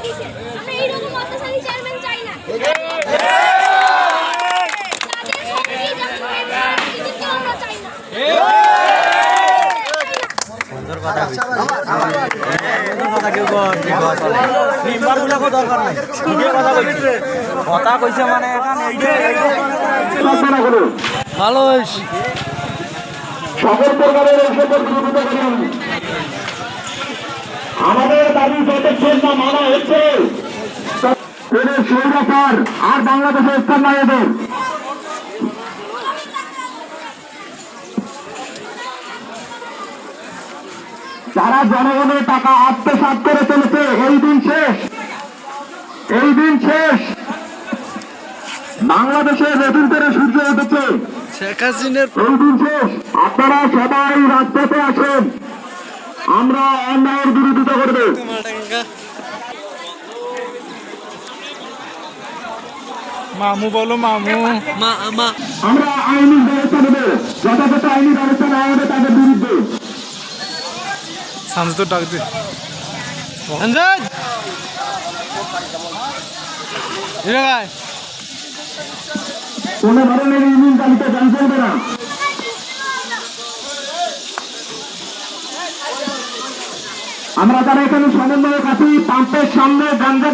আমরা এইরকম অত্যাচারী চেয়ারম্যান চাই না। কৈছে মানে ভালো সকল প্রকারের আর স্থান নাই এদের যারা জনগণের টাকা আত্মসাৎ করে চলেছে এই দিন শেষ। এই দিন শেষ বাংলাদেশের নতুন করে সূর্য উঠেছে দিন শেষ আপনারা সবাই রাজপথে আসেন। আমরা অন্যায়ের বিরোধিতা করবে। মামু বলো মামু। আমরা আইনি ব্যবস্থা নেব। যথাযথ আইনি ব্যবস্থা নেওয়া হবে তাদের বিরুদ্ধে। সামনে তো ডাক দে। কোন ধরনের ইউনিয়ন তালিকা আমরা তারা এখানে সমন্বয়ক আছি পাম্পের সামনে গাঞ্জা